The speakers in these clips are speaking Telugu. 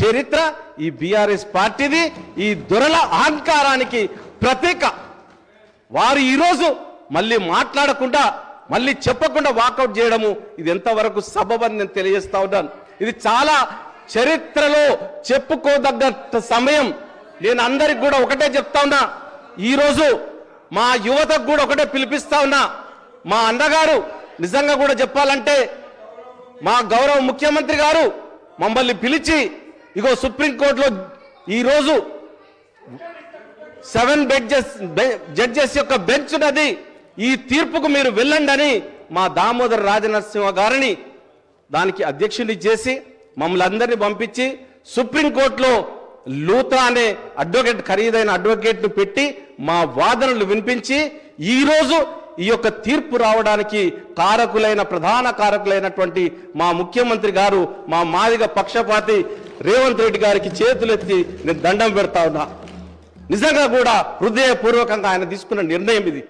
చరిత్ర ఈ బీఆర్ఎస్ పార్టీది ఈ దొరల అహంకారానికి ప్రతీక. వారు ఈరోజు మళ్ళీ మాట్లాడకుండా మళ్ళీ చెప్పకుండా వాకౌట్ చేయడము ఇది ఎంతవరకు సబబని నేను తెలియజేస్తా ఉన్నాను. ఇది చాలా చరిత్రలో చెప్పుకోదగ్గ సమయం. నేను అందరికి కూడా ఒకటే చెప్తా ఉన్నా. ఈరోజు మా యువతకు కూడా ఒకటే పిలిపిస్తా ఉన్నా. మా అన్నగారు నిజంగా కూడా చెప్పాలంటే మా గౌరవ ముఖ్యమంత్రి గారు మమ్మల్ని పిలిచి ఇగో సుప్రీంకోర్టులో ఈరోజు సెవెన్ బెడ్జెస్ జడ్జెస్ యొక్క బెంచ్ ఉన్నది. ఈ తీర్పుకు మీరు వెళ్ళండి అని మా దామోదర్ రాజనరసింహ గారిని దానికి అధ్యక్షుని చేసి మమ్మల్ని అందరినీ పంపించి సుప్రీంకోర్టులో లూత్రా అనే అడ్వకేట్ ఖరీదైన అడ్వకేట్ను పెట్టి మా వాదనలు వినిపించి ఈరోజు ఈ యొక్క తీర్పు రావడానికి కారకులైన ప్రధాన కారకులైనటువంటి మా ముఖ్యమంత్రి గారు మా మాదిగ పక్షపాతి రేవంత్ రెడ్డి గారికి చేతులెత్తి నేను దండం పెడతా ఉన్నా. నిజంగా కూడా హృదయపూర్వకంగా ఆయన తీసుకున్న నిర్ణయం ఇది.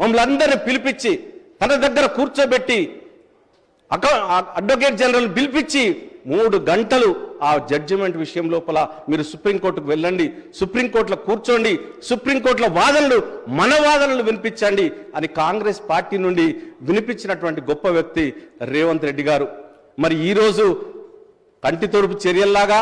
మమ్మల్ని అందరినీ పిలిపించి తన దగ్గర కూర్చోబెట్టి అడ్వకేట్ జనరల్ పిలిపించి మూడు గంటలు ఆ జడ్జిమెంట్ విషయం లోపల మీరు సుప్రీంకోర్టుకు వెళ్ళండి సుప్రీంకోర్టులో కూర్చోండి సుప్రీంకోర్టులో వాదనలు మన వాదనలు వినిపించండి అని కాంగ్రెస్ పార్టీ నుండి వినిపించినటువంటి గొప్ప వ్యక్తి రేవంత్ రెడ్డి గారు. మరి ఈరోజు కంటి తొడుపు చర్యల్లాగా